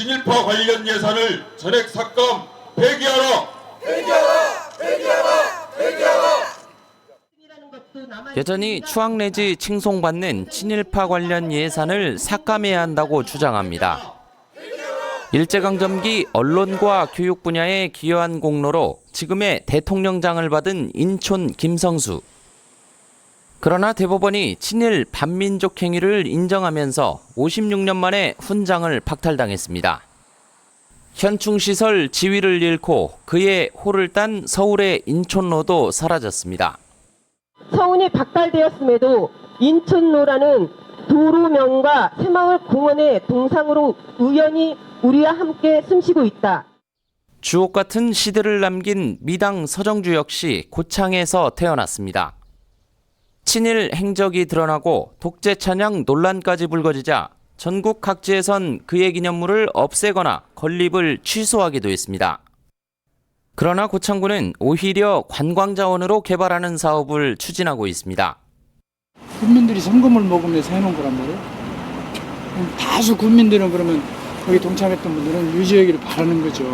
친일파 관련 예산을 전액 삭감 폐기하라. 여전히 추앙 내지 칭송받는 친일파 관련 예산을 삭감해야 한다고 주장합니다. 일제강점기 언론과 교육 분야에 기여한 공로로 지금의 대통령장을 받은 인촌 김성수. 그러나 대법원이 친일 반민족 행위를 인정하면서 56년 만에 훈장을 박탈당했습니다. 현충시설 지위를 잃고 그의 호를 딴 서울의 인촌로도 사라졌습니다. 서운이 박탈되었음에도 인천로라는 도로명과 새마을 공원의 동상으로 우연히 우리와 함께 숨쉬고 있다. 주옥 같은 시대를 남긴 미당 서정주 역시 고창에서 태어났습니다. 친일 행적이 드러나고 독재 찬양 논란까지 불거지자 전국 각지에선 그의 기념물을 없애거나 건립을 취소하기도 했습니다. 그러나 고창군은 오히려 관광 자원으로 개발하는 사업을 추진하고 있습니다. 국민들이 성금을 먹으면서 해놓은 거란 말이에요. 다수 국민들은 그러면 거기 동참했던 분들은 유지하기를 바라는 거죠.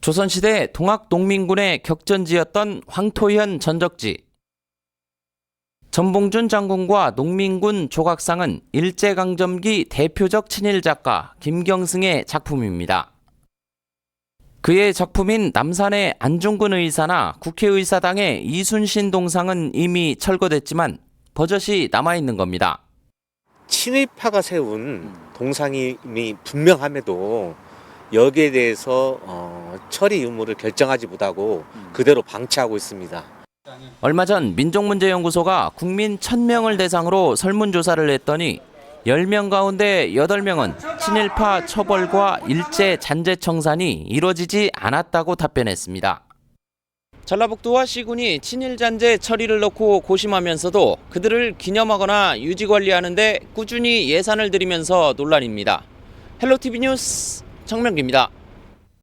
조선시대 동학농민군의 격전지였던 황토현 전적지. 전봉준 장군과 농민군 조각상은 일제강점기 대표적 친일 작가 김경승의 작품입니다. 그의 작품인 남산의 안중근 의사나 국회의사당의 이순신 동상은 이미 철거됐지만 버젓이 남아있는 겁니다. 친일파가 세운 동상이 이미 분명함에도 여기에 대해서 어, 처리 의무를 결정하지 못하고 그대로 방치하고 있습니다. 얼마 전 민족문제연구소가 국민 1000명을 대상으로 설문조사를 했더니 10명 가운데 8명은 친일파 처벌과 일제 잔재 청산이 이뤄지지 않았다고 답변했습니다. 전라북도와 시군이 친일 잔재 처리를 놓고 고심하면서도 그들을 기념하거나 유지 관리하는데 꾸준히 예산을 들이면서 논란입니다. 헬로티비 뉴스 정명기입니다.